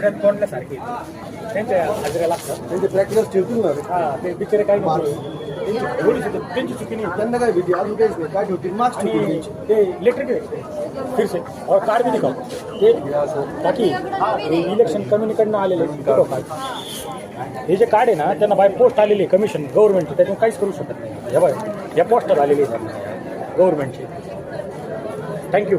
हजऱ्यात तोडल्या सारखी त्यांच्या लागतात त्यांचे प्रॅक्टिस ठेवतील ना हा ते बिचारे काय त्यांची त्यांची चुकी नाही त्यांना काय भीती अजून काहीच नाही काय ठेवतील मार्क्स ठेवतील ते इलेक्ट्रिक फिर से और कार भी दिखाओ ते ताकी इलेक्शन कमिटीकडनं आलेले फोटो हे जे कार्ड आहे ना त्यांना बाय पोस्ट आलेली कमिशन गव्हर्नमेंट त्याच्यात काहीच करू शकत नाही या बाय या पोस्टात आलेली गव्हर्नमेंटची थँक्यू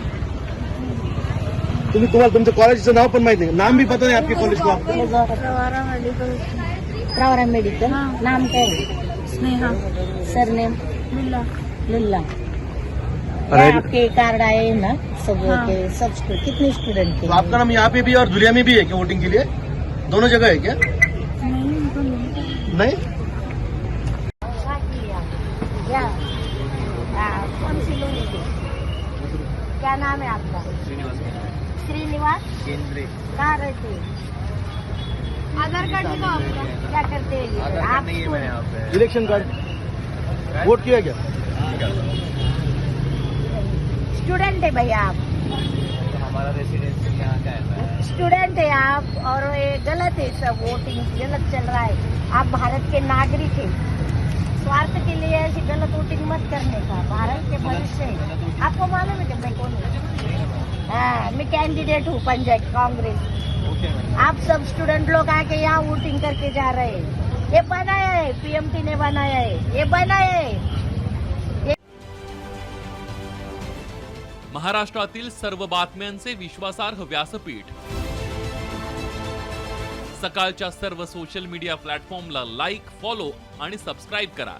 तुम्ही तुम्हाला तुमच्या कॉलेजचं नाव पण माहित नाम भी पता नाही आपके कॉलेज को आपको प्रवारा मेडिकल प्रवारा मेडिकल नाम क्या स्नेहा सरनेम लुल्ला आपके कार्ड आए ना सब हाँ। के सब कितने स्टूडेंट के तो आपका नाम यहाँ पे भी और दुनिया में भी है क्या वोटिंग के लिए दोनों जगह है क्या नहीं अच्छा, कौन सी क्या नाम है आपका श्रीनिवास कहाँ रहते हैं आधार कार्ड है ना आपका क्या करते हैं आप इलेक्शन कार्ड वोट किया क्या स्टूडेंट हाँ, है भैया आप तो हमारा रेसिडेंस यहाँ का है स्टूडेंट है आप और ये गलत है सब वोटिंग गलत चल रहा है आप भारत के नागरिक हैं स्वार्थ के लिए ऐसी गलत वोटिंग मत करने का भारत के भविष्य है आपको मालूम है कि मैं कौन हूँ मैं कैंडिडेट हूँ पंचायत कांग्रेस आप सब स्टूडेंट लोग आके यहाँ वोटिंग करके जा रहे हैं ये बनाया है पीएमटी ने बनाया है ये बनाया है महाराष्ट्रातील सर्व बातम्यांचे विश्वासार्ह व्यासपीठ सकाळच्या सर्व सोशल मीडिया प्लॅटफॉर्मला लाईक फॉलो आणि सबस्क्राईब करा